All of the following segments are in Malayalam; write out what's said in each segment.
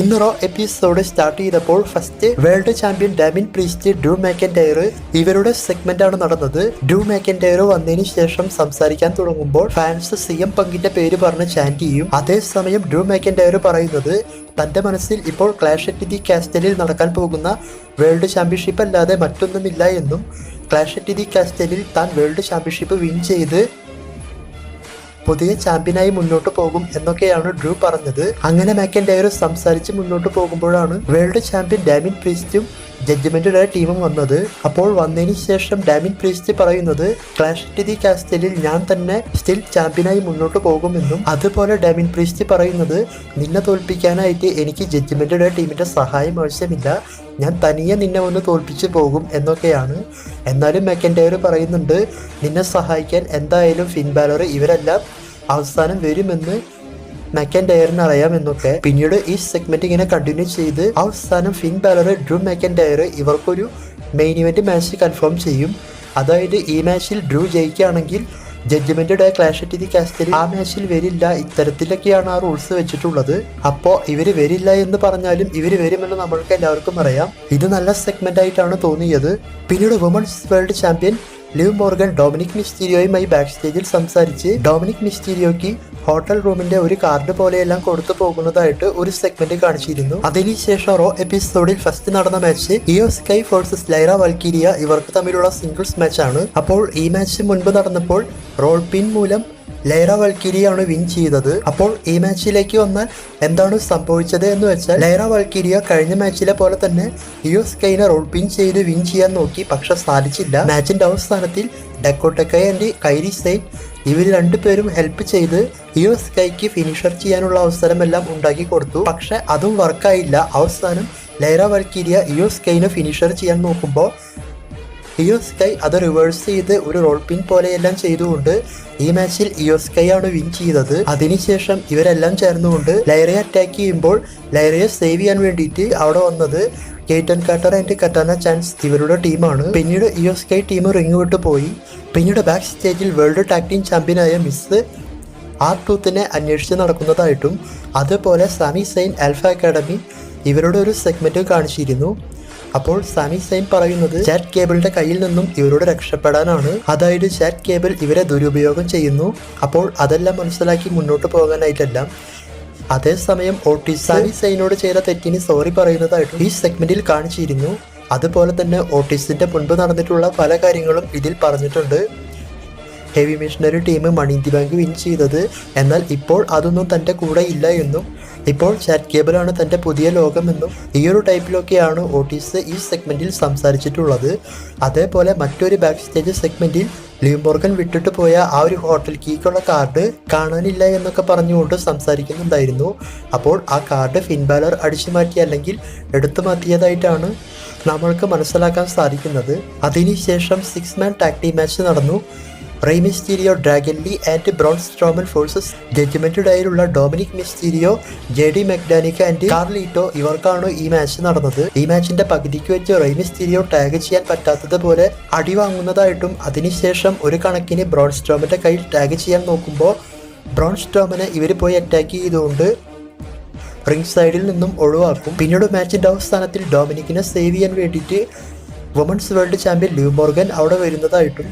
ഇന്ന് റോ എപ്പിസോഡ് സ്റ്റാർട്ട് ചെയ്തപ്പോൾ first world champion Damian Priest Drew McIntyre ഇവരുടെ സെഗ്മെന്റ് ആണ് നടന്നത്. ഡ്രൂ മാക്കൻഡയർ വന്നതിന് ശേഷം സംസാരിക്കാൻ തുടങ്ങുമ്പോൾ ഫാൻസ് സി എം പങ്കിന്റെ പേര് പറഞ്ഞ് ചാൻഡ് ചെയ്യും. അതേസമയം ഡ്രൂ മാക്കൻഡയർ പറയുന്നത് തന്റെ മനസ്സിൽ ഇപ്പോൾ ക്ലാഷ് അറ്റ് ദി കാസ്റ്റലിൽ നടക്കാൻ പോകുന്ന വേൾഡ് ചാമ്പ്യൻഷിപ്പ് അല്ലാതെ മറ്റൊന്നുമില്ല എന്നും ക്ലാഷ് അറ്റ് ദി കാസ്റ്റലിൽ താൻ വേൾഡ് ചാമ്പ്യൻഷിപ്പ് വിൻ ചെയ്ത് പുതിയ ചാമ്പ്യനായി മുന്നോട്ട് പോകും എന്നൊക്കെയാണ് ഡ്രൂ പറഞ്ഞത്. അങ്ങനെ മാക്കൻഡയർ സംസാരിച്ച് മുന്നോട്ട് പോകുമ്പോഴാണ് വേൾഡ് ചാമ്പ്യൻ ഡാമിൻ പ്രീസ്റ്റും ജഡ്ജ്മെന്റുടെ ടീമും വന്നത്. അപ്പോൾ വന്നതിന് ശേഷം ഡാമിൻ പ്രീസ്റ്റ് പറയുന്നത് ക്ലാഷ് ടി ദി കാസ്റ്റലിൽ ഞാൻ തന്നെ സ്റ്റിൽ ചാമ്പ്യനായി മുന്നോട്ട് പോകുമെന്നും. അതുപോലെ ഡാമിൻ പ്രീസ്റ്റ് പറയുന്നത് നിന്നെ തോൽപ്പിക്കാനായിട്ട് എനിക്ക് ജഡ്ജ്മെന്റുടെ ടീമിന്റെ സഹായം ആവശ്യമില്ല. ഞാൻ തനിയെ നിന്നെ ഒന്ന് തോൽപ്പിച്ച് പോകും എന്നൊക്കെയാണ്. എന്നാലും മെക്കൻഡയർ പറയുന്നുണ്ട് നിന്നെ സഹായിക്കാൻ എന്തായാലും ഫിൻബാലർ ഇവരെല്ലാം അവസാനം വരുമെന്ന് മെക്കൻഡയറിന് അറിയാം അറിയാമെന്നൊക്കെ. പിന്നീട് ഈ സെഗ്മെന്റ് ഇങ്ങനെ കണ്ടിന്യൂ ചെയ്ത് അവസാനം ഫിൻ ബാലർ ഡ്രൂ മെക്കൻഡയർ ഇവർക്കൊരു മെയിൻ ഇവന്റ് മാച്ച് കൺഫേം ചെയ്യും. അതായത് ഈ മാച്ചിൽ Drew ജയിക്കുകയാണെങ്കിൽ Judgment Day Clash at the കാസ്റ്റലിൽ ആ മാച്ചിൽ വരില്ല ഇത്തരത്തിലൊക്കെയാണ് ആ റൂൾസ് വെച്ചിട്ടുള്ളത്. അപ്പോൾ ഇവർ വരില്ല എന്ന് പറഞ്ഞാലും ഇവർ വരുമെന്ന് നമ്മൾക്ക് എല്ലാവർക്കും അറിയാം. ഇത് നല്ല സെഗ്മെന്റ് ആയിട്ടാണ് തോന്നിയത്. പിന്നീട് women's world champion Liv Morgan Dominik മിസ്റ്റീരിയോയുമായി back സ്റ്റേജിൽ സംസാരിച്ച് ഡൊമിനിക് മിസ്റ്റീരിയോയ്ക്ക് ഹോട്ടൽ റൂമിന്റെ ഒരു കാർഡ് പോലെയെല്ലാം കൊടുത്തു പോകുന്നതായിട്ട് ഒരു സെഗ്മെന്റ് കാണിച്ചിരുന്നു. അതിനുശേഷം റോ എപ്പിസോഡിൽ ഫസ്റ്റ് നടന്ന match Iyo Sky versus Lyra Valkyria ഇവർക്ക് തമ്മിലുള്ള സിംഗിൾസ് മാച്ച് ആണ് അപ്പോൾ ഈ മാച്ച് മുൻപ് നടന്നപ്പോൾ റോൾ പിൻ മൂലം ലൈറ വൽക്കിരിയാണ് വിൻ ചെയ്തത്. അപ്പോൾ ഈ മാച്ചിലേക്ക് വന്നാൽ എന്താണ് സംഭവിച്ചത് എന്ന് വെച്ചാൽ ലൈറ വൽക്കിരിയ കഴിഞ്ഞ മാച്ചിലെ പോലെ തന്നെ യുഎസ് കൈനർ റോൾ പിൻ ചെയ്ത് വിൻ ചെയ്യാൻ നോക്കി. പക്ഷെ സാധിച്ചില്ല. മാച്ചിന്റെ അവസാനത്തിൽ ഡെക്കോട്ടക്കൈ ആൻഡ് കൈരി സൈൻ ഇവർ രണ്ടുപേരും ഹെൽപ്പ് ചെയ്ത് യുഎസ് കൈക്ക് ഫിനിഷർ ചെയ്യാനുള്ള അവസരമെല്ലാം ഉണ്ടാക്കി കൊടുത്തു. പക്ഷെ അതും വർക്കായില്ല അവസാനം ലൈറ വൽക്കിരിയ യുഎസ് കൈനെ ഫിനിഷർ ചെയ്യാൻ നോക്കുമ്പോൾ ഇയോസ്കൈ അത് റിവേഴ്സ് ചെയ്ത് ഒരു റോൾ പിൻ പോലെയെല്ലാം ചെയ്തുകൊണ്ട് ഈ മാച്ചിൽ ഇയോസ്കൈ ആണ് വിൻ ചെയ്തത്. അതിനുശേഷം ഇവരെല്ലാം ചേർന്നുകൊണ്ട് ലൈറയെ അറ്റാക്ക് ചെയ്യുമ്പോൾ ലൈറയെ സേവ് ചെയ്യാൻ വേണ്ടിയിട്ട് അവിടെ വന്നത് കേറ്റൻ കാട്ടർ ആൻഡ് കറ്റാന ചാൻസ് ഇവരുടെ ടീമാണ് പിന്നീട് ഇയോസ്കൈ ടീം റിങ് വിട്ട് പോയി. പിന്നീട് ബാക്ക് സ്റ്റേജിൽ വേൾഡ് ടാക് ടീം ചാമ്പ്യനായ മിസ് ആർ ടൂത്തിനെ അന്വേഷിച്ച് നടക്കുന്നതായിട്ടും അതുപോലെ സമി സൈൻ ആൽഫ അക്കാഡമി ഇവരുടെ ഒരു സെഗ്മെന്റ് കാണിച്ചിരുന്നു. അപ്പോൾ സാമി സൈൻ പറയുന്നത് ചാറ്റ് കേബിളിന്റെ കയ്യിൽ നിന്നും ഇവരോട് രക്ഷപ്പെടാനാണ്. അതായത് ചാറ്റ് കേബിൾ ഇവരെ ദുരുപയോഗം ചെയ്യുന്നു. അപ്പോൾ അതെല്ലാം മനസ്സിലാക്കി മുന്നോട്ട് പോകാനായിട്ടെല്ലാം. അതേസമയം ഓട്ടീസ് സാമി സൈനോട് ചെയ്ത തെറ്റിന് സോറി പറയുന്നതായിട്ട് ഈ സെഗ്മെന്റിൽ കാണിച്ചിരുന്നു. അതുപോലെ തന്നെ ഓട്ടീസിന്റെ മുൻപ് നടന്നിട്ടുള്ള പല കാര്യങ്ങളും ഇതിൽ പറഞ്ഞിട്ടുണ്ട്. Heavy machinery team money in the bank win ചെയ്തത്. എന്നാൽ ഇപ്പോൾ അതൊന്നും തന്റെ കൂടെ ഇല്ല എന്നും ഇപ്പോൾ ചാറ്റ് കേബിളാണ് തന്റെ പുതിയ ലോകമെന്നും ഈ ഒരു ടൈപ്പിലൊക്കെയാണ് ഓട്ടീസ് ഈ സെഗ്മെന്റിൽ സംസാരിച്ചിട്ടുള്ളത്. അതേപോലെ മറ്റൊരു ബാക്ക് സ്റ്റേജ് സെഗ്മെന്റിൽ ലിംബോർഗൻ വിട്ടിട്ട് പോയ ആ ഒരു ഹോട്ടൽ കീക്കുള്ള കാർഡ് കാണാനില്ല എന്നൊക്കെ പറഞ്ഞുകൊണ്ട് സംസാരിക്കുന്നുണ്ടായിരുന്നു. അപ്പോൾ ആ കാർഡ് ഫിൻബാലർ അടിച്ചു മാറ്റി അല്ലെങ്കിൽ എടുത്തു മാറ്റിയതായിട്ടാണ് നമ്മൾക്ക് മനസ്സിലാക്കാൻ സാധിക്കുന്നത്. അതിനുശേഷം six man tag team match നടന്നു. Rey Mysterio Dragon Lee and Braun Strowman versus ജഡ്ജ്മെന്റുഡായുള്ള Dominik Mysterio J D McDonagh and Carlito ഇവർക്കാണ് ഈ മാച്ച് നടന്നത്. ഈ മാച്ചിന്റെ പകുതിക്ക് വെച്ച് റേ മിസ്റ്റീരിയോ ടാഗ് ചെയ്യാൻ പറ്റാത്തതുപോലെ അടി വാങ്ങുന്നതായിട്ടും അതിനുശേഷം ഒരു കണക്കിന് ബ്രോൺ സ്ട്രോമിന്റെ കയ്യിൽ ടാഗ് ചെയ്യാൻ നോക്കുമ്പോൾ ബ്രോൺ സ്ട്രോമിനെ ഇവർ പോയി അറ്റാക്ക് ചെയ്തുകൊണ്ട് റിംഗ് സൈഡിൽ നിന്നും ഒഴിവാക്കും. പിന്നീട് മാച്ചിന്റെ അവസാനത്തിൽ ഡൊമിനിക്കിനെ സേവ് ചെയ്യാൻ വേണ്ടിയിട്ട് women's world champion Liv Morgan അവിടെ വരുന്നതായിട്ടും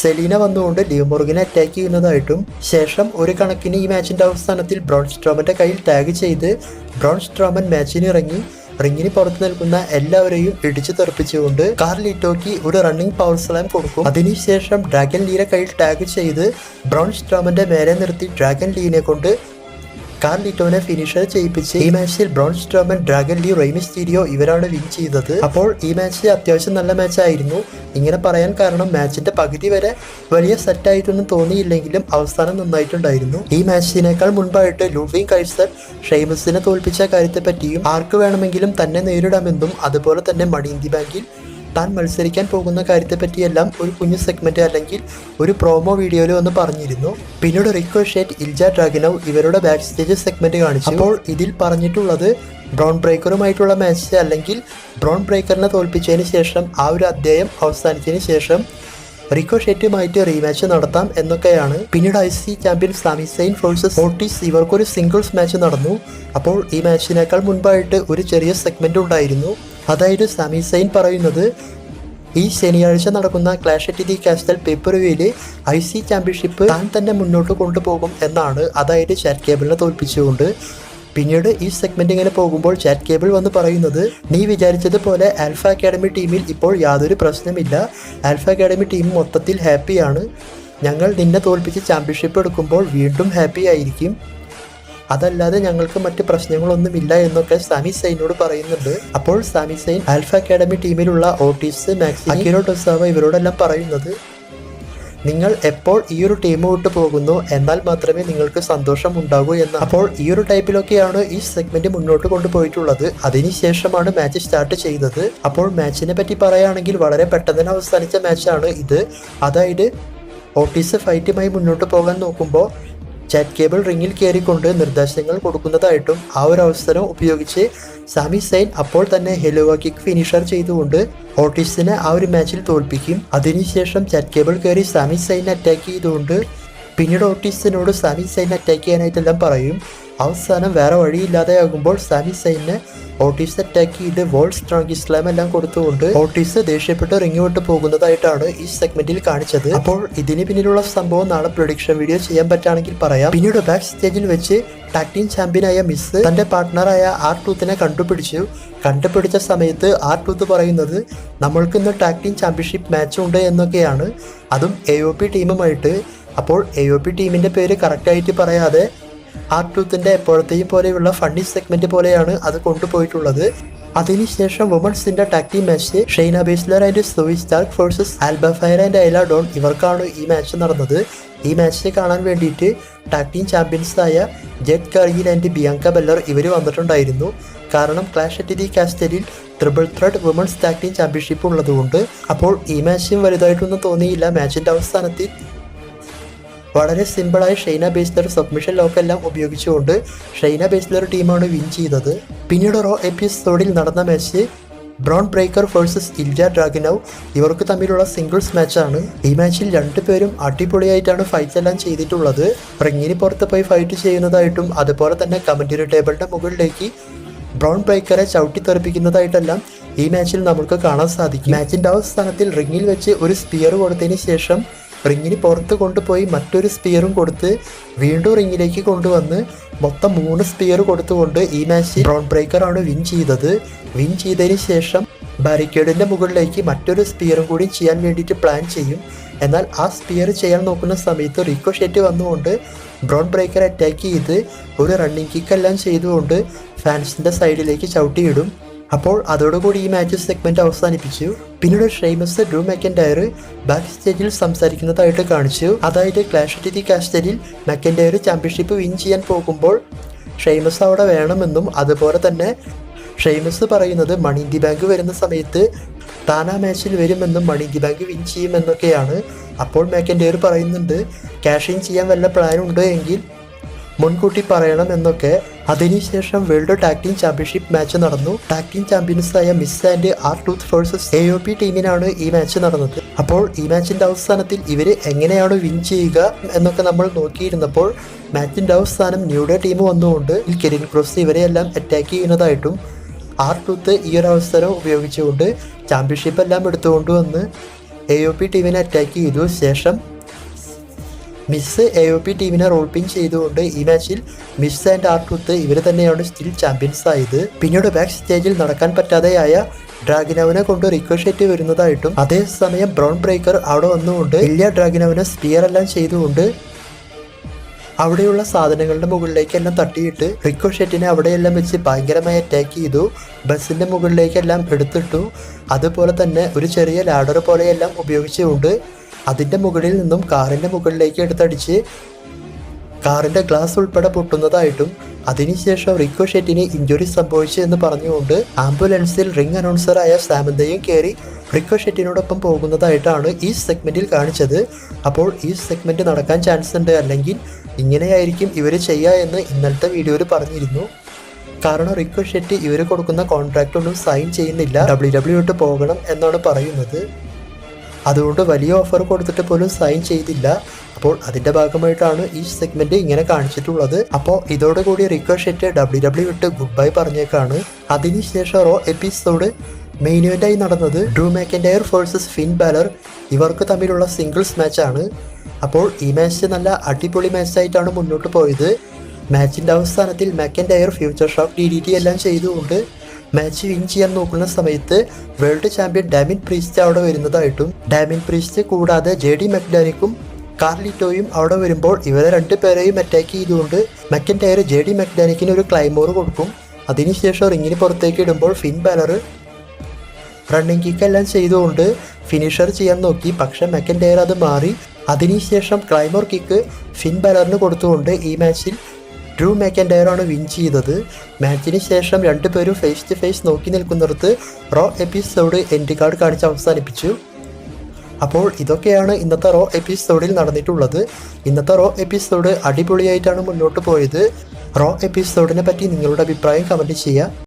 സെലീന വന്നുകൊണ്ട് ലിവ് മോർഗനെ അറ്റാക്ക് ചെയ്യുന്നതായിട്ടും ശേഷം ഒരു കണക്കിന് ഈ മാച്ചിന്റെ അവസാനത്തിൽ ബ്രോൺ സ്ട്രോമന്റെ കയ്യിൽ ടാഗ് ചെയ്ത് ബ്രോൺ സ്ട്രോമൻ മാച്ചിന് ഇറങ്ങി. റിങ്ങിന് പുറത്ത് നിൽക്കുന്ന എല്ലാവരെയും ഇടിച്ചു തെറിപ്പിച്ചുകൊണ്ട് കാർലിറ്റോക്ക് ഒരു റണ്ണിംഗ് പവർ സ്ലാം കൊടുക്കും. അതിനുശേഷം ഡ്രാഗൻ ലീനെ കയ്യിൽ ടാഗ് ചെയ്ത് ബ്രോൺ സ്ട്രോമന്റെ മേലെ നിർത്തി ഡ്രാഗൻ ലീനെ കൊണ്ട് കാർലിറ്റോനെ ഫിനിഷർ ചെയ്യിപ്പിച്ച് ഈ മാച്ചിൽ Braun Strowman Dragon Lee Rey Mysterio ഇവരാണ് വിൻ ചെയ്തത്. അപ്പോൾ ഈ മാച്ച് അത്യാവശ്യം നല്ല മാച്ചായിരുന്നു ഇങ്ങനെ പറയാൻ കാരണം മാച്ചിന്റെ പകുതി വരെ വലിയ സെറ്റായിട്ടൊന്നും തോന്നിയില്ലെങ്കിലും അവസാനം നന്നായിട്ടുണ്ടായിരുന്നു. ഈ മാച്ചിനേക്കാൾ മുൻപായിട്ട് ലൂവിൻ കൈസർ ഷെയ്മസിനെ തോൽപ്പിച്ച കാര്യത്തെപ്പറ്റിയും ആർക്ക് വേണമെങ്കിലും തന്നെ നേരിടാമെന്നും അതുപോലെ തന്നെ മണിന്തി ബാങ്കിൽ താൻ മത്സരിക്കാൻ പോകുന്ന കാര്യത്തെപ്പറ്റിയെല്ലാം ഒരു കുഞ്ഞു സെഗ്മെന്റ് അല്ലെങ്കിൽ ഒരു പ്രോമോ വീഡിയോയിൽ ഒന്ന് പറഞ്ഞിരുന്നു. പിന്നീട് റിക്കോ ഷേറ്റ് ഇൽജ ഡ്രാഗിനോ ഇവരുടെ ബാക്ക് സ്റ്റേജ് സെഗ്മെന്റ് കാണിച്ചു. അപ്പോൾ ഇതിൽ പറഞ്ഞിട്ടുള്ളത് ബ്രൗൺ ബ്രേക്കറുമായിട്ടുള്ള മാച്ച് അല്ലെങ്കിൽ ബ്രൗൺ ബ്രേക്കറിനെ തോൽപ്പിച്ചതിന് ശേഷം ആ ഒരു അധ്യായം അവസാനിച്ചതിന് ശേഷം റിക്കോഷെറ്റുമായിട്ട് റീമാച്ച് നടത്താം എന്നൊക്കെയാണ്. പിന്നീട് I C champion Sami Zayn versus Otis ഇവർക്കൊരു സിംഗിൾസ് മാച്ച് നടന്നു. അപ്പോൾ ഈ മാച്ചിനേക്കാൾ മുൻപായിട്ട് ഒരു ചെറിയ സെഗ്മെന്റ് ഉണ്ടായിരുന്നു. അതായത് സമി സൈൻ പറയുന്നത് ഈ ശനിയാഴ്ച നടക്കുന്ന ക്ലാഷ് അറ്റ് ദി കാസ്റ്റൽ പേപ്പർവേയിൽ ഐ സി ചാമ്പ്യൻഷിപ്പ് താൻ തന്നെ മുന്നോട്ട് കൊണ്ടുപോകും എന്നാണ് അതായത് ചാറ്റ് കേബിളിനെ തോൽപ്പിച്ചുകൊണ്ട്. പിന്നീട് ഈ സെഗ്മെന്റ് ഇങ്ങനെ പോകുമ്പോൾ ചാറ്റ് കേബിൾ വന്ന് പറയുന്നത് നീ വിചാരിച്ചതുപോലെ ആൽഫ അക്കാഡമി ടീമിൽ ഇപ്പോൾ യാതൊരു പ്രശ്നമില്ല. ആൽഫ അക്കാഡമി ടീം മൊത്തത്തിൽ ഹാപ്പിയാണ് ഞങ്ങൾ നിന്നെ തോൽപ്പിച്ച് ചാമ്പ്യൻഷിപ്പ് എടുക്കുമ്പോൾ വീണ്ടും ഹാപ്പി ആയിരിക്കും. അതല്ലാതെ ഞങ്ങൾക്ക് മറ്റ് പ്രശ്നങ്ങളൊന്നുമില്ല എന്നൊക്കെ സാമി സൈനോട് പറയുന്നുണ്ട്. അപ്പോൾ സാമി സൈൻ ആൽഫ അക്കാഡമി ടീമിലുള്ള ഓട്ടീസ് മാക്സി ഇവരോടെല്ലാം പറയുന്നത് നിങ്ങൾ എപ്പോൾ ഈ ഒരു ടീം വിട്ടു പോകുന്നു എന്നാൽ മാത്രമേ നിങ്ങൾക്ക് സന്തോഷം ഉണ്ടാകൂ എന്ന് അപ്പോൾ ഈ ഒരു ടൈപ്പിലൊക്കെയാണ് ഈ സെഗ്മെന്റ് മുന്നോട്ട് കൊണ്ടുപോയിട്ടുള്ളത്. അതിനുശേഷമാണ് മാച്ച് സ്റ്റാർട്ട് ചെയ്തത്. അപ്പോൾ മാച്ചിനെ പറ്റി പറയുകയാണെങ്കിൽ വളരെ പെട്ടെന്ന് അവസാനിച്ച മാച്ചാണ് ഇത്. അതായത് ഓട്ടീസ് ഫൈറ്റുമായി മുന്നോട്ട് പോകാൻ നോക്കുമ്പോൾ ചാറ്റ് കേബിൾ റിങ്ങിൽ കയറിക്കൊണ്ട് നിർദ്ദേശങ്ങൾ കൊടുക്കുന്നതായിട്ടും ആ ഒരു അവസരം ഉപയോഗിച്ച് സാമി സൈൻ അപ്പോൾ തന്നെ ഹെലോവ കിക്ക് ഫിനിഷർ ചെയ്തുകൊണ്ട് ഹോട്ടിസിനെ ആ ഒരു മാച്ചിൽ തോൽപ്പിക്കും. അതിനുശേഷം ചാറ്റ് കേബിൾ കയറി സാമി സൈൻ അറ്റാക്ക് ചെയ്തുകൊണ്ട് പിന്നീട് ഓട്ടീസിനോട് സാമി സൈൻ അറ്റാക്ക് ചെയ്യാനായിട്ടെല്ലാം പറയും. അവസാനം വേറെ വഴിയില്ലാതെയാകുമ്പോൾ സാമി സൈനെ ഓട്ടീസ് അറ്റാക്ക് ചെയ്ത് വേൾഡ് സ്ട്രോങ് ഇസ്ലാം എല്ലാം കൊടുത്തുകൊണ്ട് ഓട്ടീസ് ദേഷ്യപ്പെട്ട് വിട്ട് പോകുന്നതായിട്ടാണ് ഈ സെഗ്മെന്റിൽ കാണിച്ചത്. അപ്പോൾ ഇതിന് പിന്നിലുള്ള സംഭവം നാളെ പ്രൊഡിക്ഷൻ വീഡിയോ ചെയ്യാൻ പറ്റുകയാണെങ്കിൽ പറയാം. പിന്നീട് ബാക്ക് സ്റ്റേജിൽ വെച്ച് ടാക് ടീം ചാമ്പ്യനായ മിസ് തന്റെ പാർട്ട്ണറായ ആർ ടൂത്തിനെ കണ്ടുപിടിച്ചു. കണ്ടുപിടിച്ച സമയത്ത് ആർ ടൂത്ത് പറയുന്നത് നമ്മൾക്ക് ഇന്ന് ചാമ്പ്യൻഷിപ്പ് മാച്ച് ഉണ്ട് എന്നൊക്കെയാണ്. അതും എ ഒ പി ടീമുമായിട്ട് അപ്പോൾ എ ഒ പി ടീമിന്റെ പേര് കറക്റ്റായിട്ട് പറയാതെ ആർ ടൂത്തിന്റെ എപ്പോഴത്തെയും പോലെയുള്ള ഫണ്ണി സെഗ്മെന്റ് പോലെയാണ് അത് കൊണ്ടുപോയിട്ടുള്ളത്. അതിനുശേഷം വുമൺസിന്റെ tag team match Shayna Baszler and Zoey Stark versus Alba Fyre and Isla Dawn ഇവർക്കാണ് ഈ മാച്ച് നടന്നത്. ഈ മാച്ച് കാണാൻ വേണ്ടിയിട്ട് tag team ചാമ്പ്യൻസായ Jade Cargill and Bianca Belair ഇവർ വന്നിട്ടുണ്ടായിരുന്നു. കാരണം clash at the കാസ്റ്റലിൽ triple threat women's tag team championship ഉള്ളതുകൊണ്ട് അപ്പോൾ ഈ മാച്ചും വലുതായിട്ടൊന്നും തോന്നിയില്ല. മാച്ചിന്റെ അവസാനത്തിൽ വളരെ സിമ്പിളായ ഷൈന ബേസ്ലർ സബ്മിഷൻ ലോക്കെല്ലാം ഉപയോഗിച്ചുകൊണ്ട് ഷൈന ബേസ്ലർ ടീമാണ് വിൻ ചെയ്തത്. പിന്നീട് റോ എപ്പിസോഡിൽ നടന്ന match Bron Breakker versus Ilja Dragunov ഇവർക്ക് തമ്മിലുള്ള സിംഗിൾസ് മാച്ചാണ് ഈ മാച്ചിൽ രണ്ടുപേരും അടിപൊളിയായിട്ടാണ് ഫൈറ്റ്സ് എല്ലാം ചെയ്തിട്ടുള്ളത്. റിങ്ങിന് പുറത്ത് പോയി ഫൈറ്റ് ചെയ്യുന്നതായിട്ടും അതുപോലെ തന്നെ കമന്ററി ടേബിളിന്റെ മുകളിലേക്ക് ബ്രൗൺ ബ്രേക്കറെ ചവിട്ടി തെറിപ്പിക്കുന്നതായിട്ടെല്ലാം ഈ മാച്ചിൽ നമുക്ക് കാണാൻ സാധിക്കും. മാച്ചിന്റെ അവസാനത്തിൽ റിങ്ങിൽ വെച്ച് ഒരു സ്പിയർ കൊടുത്തതിന് ശേഷം റിങ്ങിന് പുറത്ത് കൊണ്ടുപോയി മറ്റൊരു സ്പിയറും കൊടുത്ത് വീണ്ടും റിങ്ങിലേക്ക് കൊണ്ടുവന്ന് മൊത്തം മൂന്ന് സ്പിയർ കൊടുത്തുകൊണ്ട് ഈ മാച്ച് ബ്രൗൺ ബ്രേക്കറാണ് വിൻ ചെയ്തത്. വിൻ ചെയ്തതിന് ശേഷം ബാരിക്കേഡിന്റെ മുകളിലേക്ക് മറ്റൊരു സ്പിയറും കൂടി ചെയ്യാൻ വേണ്ടിയിട്ട് പ്ലാൻ ചെയ്യും. എന്നാൽ ആ സ്പിയർ ചെയ്യാൻ നോക്കുന്ന സമയത്ത് റിക്കോഷെറ്റ് വന്നുകൊണ്ട് ബ്രൗൺ ബ്രേക്കർ അറ്റാക്ക് ചെയ്ത് ഒരു റണ്ണിങ് കിക്കെല്ലാം ചെയ്തുകൊണ്ട് ഫാൻസിന്റെ സൈഡിലേക്ക് ചവിട്ടിയിടും. അപ്പോൾ അതോടുകൂടി ഈ മാച്ച് സെഗ്മെന്റ് അവസാനിപ്പിച്ചു. പിന്നീട് ഷെയ്മസ് ഡ്രൂ മെക്കൻഡയർ ബാക്ക് സ്റ്റേജിൽ സംസാരിക്കുന്നതായിട്ട് കാണിച്ചു. അതായത് ക്ലാഷ് ടി കാസ്റ്റലിൽ മെക്കൻഡയർ ചാമ്പ്യൻഷിപ്പ് വിൻ ചെയ്യാൻ പോകുമ്പോൾ ഷെയ്മസ് അവിടെ വേണമെന്നും അതുപോലെ തന്നെ ഷെയ്മസ് പറയുന്നത് മണി ഇന്ത്യ ബാങ്ക് വരുന്ന സമയത്ത് ആ മാച്ചിൽ വരുമെന്നും money in the bank win ചെയ്യുമെന്നൊക്കെയാണ്. അപ്പോൾ മെക്കൻഡയർ പറയുന്നുണ്ട് ക്യാഷ് ഇൻ ചെയ്യാൻ വല്ല പ്ലാൻ ഉണ്ടോ എങ്കിൽ മുൻകൂട്ടി പറയണം എന്നൊക്കെ. അതിനുശേഷം world tag team championship match നടന്നു. ടാക് ടീം ചാമ്പ്യൻസായ മിസ് ആൻഡ് ആർ ടൂത്ത് ഫോഴ്സസ് എ പി ടീമിനാണ് ഈ മാച്ച് നടന്നത്. അപ്പോൾ ഈ മാച്ചിന്റെ അവസാനത്തിൽ ഇവർ എങ്ങനെയാണ് വിൻ ചെയ്യുക എന്നൊക്കെ നമ്മൾ നോക്കിയിരുന്നപ്പോൾ മാച്ചിന്റെ അവസാനം ന്യൂഡേ ടീം വന്നുകൊണ്ട് കെരിൻ ക്രോസ് ഇവരെയെല്ലാം അറ്റാക്ക് ചെയ്യുന്നതായിട്ടും ആർ ടൂത്ത് ഈ ഒരു അവസരം ഉപയോഗിച്ചുകൊണ്ട് ചാമ്പ്യൻഷിപ്പ് എല്ലാം എടുത്തുകൊണ്ട് വന്ന് എ പി ടീമിനെ അറ്റാക്ക് ചെയ്തു. ശേഷം മിസ് എ ഒ പി ടീമിനെ റോൾ പിൻ ചെയ്തുകൊണ്ട് ഈ മാച്ചിൽ മിസ് ആൻഡ് ആർട്ടൂത്ത് ഇവർ തന്നെയാണ് സ്റ്റിൽ ചാമ്പ്യൻസ് ആയത്. പിന്നീട് ബാക്ക് സ്റ്റേജിൽ നടക്കാൻ പറ്റാതെയായ ഡ്രാഗിനവിനെ കൊണ്ട് റിക്വസ്റ്റ് വരുന്നതായിട്ടും അതേസമയം ബ്രൗൺ ബ്രേക്കർ അവിടെ വന്നുകൊണ്ട് വലിയ ഡ്രാഗിനവിനെ സ്പിയർ എല്ലാം ചെയ്തുകൊണ്ട് അവിടെയുള്ള സാധനങ്ങളുടെ മുകളിലേക്കെല്ലാം തട്ടിയിട്ട് റിക്കോ ഷെറ്റിനെ അവിടെയെല്ലാം വെച്ച് ഭയങ്കരമായി അറ്റാക്ക് ചെയ്തു. ബസ്സിന്റെ മുകളിലേക്കെല്ലാം എടുത്തിട്ടു. അതുപോലെ തന്നെ ഒരു ചെറിയ ലാഡർ പോലെയെല്ലാം ഉപയോഗിച്ചുകൊണ്ട് അതിന്റെ മുകളിൽ നിന്നും കാറിന്റെ മുകളിലേക്ക് എടുത്തടിച്ച് കാറിന്റെ ഗ്ലാസ് ഉൾപ്പെടെ പൊട്ടുന്നതായിട്ടും അതിനുശേഷം റിക്കോഷെറ്റിന് ഇഞ്ചുറി സംഭവിച്ചു എന്ന് പറഞ്ഞുകൊണ്ട് ആംബുലൻസിൽ റിംഗ് അനൗൺസറായ സാമന്തയും കയറി റിക്കോഷെറ്റിനോടൊപ്പം പോകുന്നതായിട്ടാണ് ഈ സെഗ്മെന്റിൽ കാണിച്ചത്. അപ്പോൾ ഈ സെഗ്മെന്റ് നടക്കാൻ ചാൻസ് ഉണ്ട്. അല്ലെങ്കിൽ ഇങ്ങനെയായിരിക്കും ഇവർ ചെയ്യുക എന്ന് ഇന്നലത്തെ വീഡിയോയിൽ പറഞ്ഞിരുന്നു. കാരണം റിക്കോ ഇവർ കൊടുക്കുന്ന കോൺട്രാക്റ്റൊന്നും സൈൻ ചെയ്യുന്നില്ല. ഡബ്ല്യു ഡബ്ല്യു ഇട്ട് പോകണം എന്നാണ് പറയുന്നത്. അതുകൊണ്ട് വലിയ ഓഫർ കൊടുത്തിട്ട് പോലും സൈൻ ചെയ്തില്ല. അപ്പോൾ അതിന്റെ ഭാഗമായിട്ടാണ് ഈ സെഗ്മെന്റ് ഇങ്ങനെ കാണിച്ചിട്ടുള്ളത്. അപ്പോൾ ഇതോടുകൂടി റിക്കോഷെറ്റ് ഡബ്ല്യു ഡബ്ല്യു വിട്ട് ഗുഡ് ബൈ പറഞ്ഞേക്കാണ്. അതിനുശേഷം റോ എപ്പിസോഡ് മെയിൻ ഇവന്റായി നടന്നത് Drew McIntyre versus Finn Balor ഇവർക്ക് തമ്മിലുള്ള സിംഗിൾസ് മാച്ചാണ് അപ്പോൾ ഈ മാച്ച് നല്ല അടിപൊളി മാച്ചായിട്ടാണ് മുന്നോട്ട് പോയത്. മാച്ചിന്റെ അവസാനത്തിൽ McIntyre future shock D D T എല്ലാം ചെയ്തുകൊണ്ട് മാച്ച് വിൻ ചെയ്യാൻ നോക്കുന്ന സമയത്ത് വേൾഡ് ചാമ്പ്യൻ ഡാമിൻ പ്രീസ്റ്റ് അവിടെ വരുന്നതായിട്ടും ഡാമിൻ പ്രീസ്റ്റ് കൂടാതെ ജെ ഡി മെക്ഡാനിക്കും കാർലിറ്റോയും അവിടെ വരുമ്പോൾ ഇവരെ രണ്ടുപേരെയും അറ്റാക്ക് ചെയ്തുകൊണ്ട് മെക്കൻടയർ ജെ ഡി മെക്ഡാനിക്കിന് ഒരു ക്ലൈമോർ കൊടുക്കും. അതിനുശേഷം റിങ്ങിന് പുറത്തേക്ക് ഇടുമ്പോൾ ഫിൻ ബാലർ റണ്ണിങ് കിക്ക് എല്ലാം ചെയ്തുകൊണ്ട് ഫിനിഷർ ചെയ്യാൻ നോക്കി. പക്ഷെ മെക്കൻടയർ അത് മാറി. അതിനുശേഷം ക്ലൈമോർ കിക്ക് ഫിൻ ബാലറിന് കൊടുത്തുകൊണ്ട് ഈ മാച്ചിൽ ഡ്രൂ മെക്കൻഡയർ ആണ് വിൻ ചെയ്തത്. മാച്ചിന് ശേഷം രണ്ടുപേരും ഫേസ് ടു ഫേസ് നോക്കി നിൽക്കുന്നിടത്ത് റോ എപ്പിസോഡ് എൻഡ് കാർഡ് കാണിച്ച് അവസാനിപ്പിച്ചു. അപ്പോൾ ഇതൊക്കെയാണ് ഇന്നത്തെ റോ എപ്പിസോഡിൽ നടന്നിട്ടുള്ളത്. ഇന്നത്തെ റോ എപ്പിസോഡ് അടിപൊളിയായിട്ടാണ് മുന്നോട്ട് പോയത്. റോ എപ്പിസോഡിനെ പറ്റി നിങ്ങളുടെ അഭിപ്രായം കമന്റ് ചെയ്യുക.